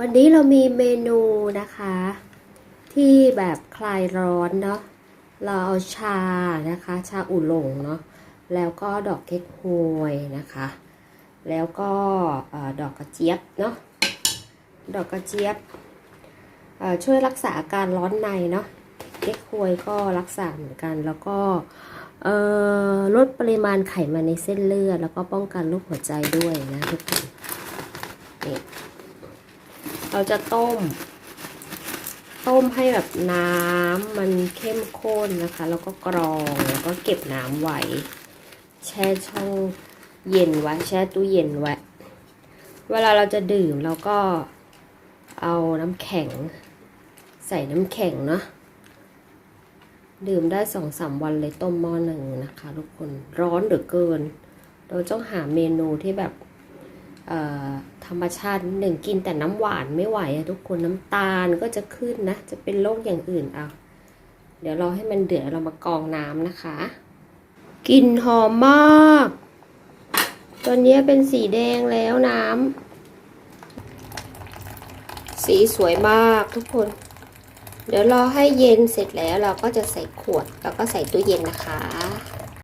วันนี้เรามีเมนูนะคะ ที่แบบคลายร้อนเนาะเราเอาชานะคะ ชาอุ่นหลงเนาะแล้วก็ดอกเก๊กฮวยนะคะ แล้วก็ดอกกระเจี๊ยบเนาะดอกกระเจี๊ยบช่วยรักษาอาการร้อนในเนาะเก๊กฮวยก็รักษาเหมือนกันแล้วก็ลดปริมาณไขมันในเส้นเลือด แล้วก็ป้องกันโรคหัวใจด้วยนะทุกคน เราจะต้ม ต้มให้แบบน้ำมันเข้มข้นนะคะ แล้วก็กรองแล้วก็เก็บน้ำไว้ แช่ช่องเย็นไว้ แช่ตู้เย็นไว้ เวลาเราจะดื่มเราก็เอาน้ำแข็ง ใส่น้ำแข็งเนาะดื่มได้สองสามวันเลยต้มหม้อหนึ่งนะคะ ทุกคนร้อนเหลือเกิน เราต้องหาเมนูที่แบบ ธรรมชาติหนึ่งกินแต่น้ำหวานไม่ไหวอะทุกคนน้ำตาลก็จะขึ้นนะ จะเป็นโรคอย่างอื่นเอาเดี๋ยวเราให้มันเดือดเรามากรองน้ำนะคะ กลิ่นหอมมาก ตอนนี้เป็นสีแดงแล้วน้ำสีสวยมากทุกคน เดี๋ยวรอให้เย็นเสร็จแล้วเราก็จะใส่ขวดแล้วก็ใส่ตู้เย็นนะคะ